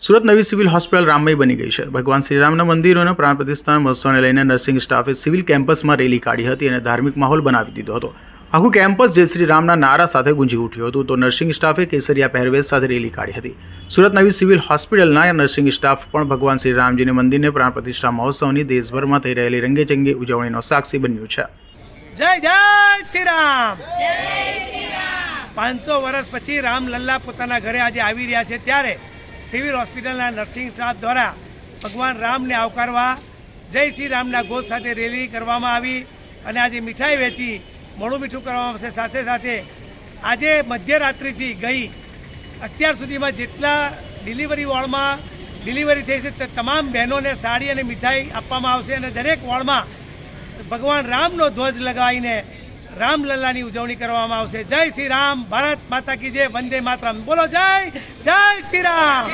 સુરત નવી civil hospital રામમય બની ગઈ છે. ભગવાન શ્રીરામના મંદિરોના પ્રાણ પ્રતિષ્ઠાના મહોત્સવને લઈને નર્સિંગ સ્ટાફે સિવિલ કેમ્પસમાં રેલી કાઢી હતી અને ધાર્મિક માહોલ બનાવી દીધો હતો. આખું કેમ્પસ જય શ્રી રામના નારા સાથે ગુંજી ઉઠ્યું હતું, તો નર્સિંગ સ્ટાફે કેસરિયા પહેરવેશ સાથે રેલી કાઢી હતી. સુરત નવી સિવિલ હોસ્પિટલના નર્સિંગ સ્ટાફ પણ ભગવાન શ્રી રામજીને મંદિરને પ્રાણ પ્રતિષ્ઠા મહોત્સવની દેશભરમાં થઈ રહેલી રંગેચંગે ઉજવણીનો સાક્ષી બન્યું છે. જય જય શ્રી જય પાંચસો વર્ષ પછી રામલલ્લા પોતાના ઘરે આજે આવી રહ્યા છે. ત્યારે સિવિલ હોસ્પિટલના નર્સિંગ સ્ટાફ દ્વારા ભગવાન રામને આવકારવા જય શ્રી રામના ઘોષ સાથે રેલી કરવામાં આવી અને આજે મીઠાઈ વેચી, મોડું મીઠું કરવામાં આવશે. સાથે સાથે આજે મધ્યરાત્રિથી ગઈ. અત્યાર સુધીમાં જેટલા ડિલિવરી વોર્ડમાં ડિલિવરી થઈ છે તે તમામ બહેનોને સાડી અને મીઠાઈ આપવામાં આવશે અને દરેક વોર્ડમાં ભગવાન રામનો ધ્વજ લગાવીને રામલલ્લાની ઉજવણી કરવામાં આવશે. જય શ્રી રામ. ભારત માતા કી જય. વંદે માતરમ. બોલો જય. જય શ્રી રામ.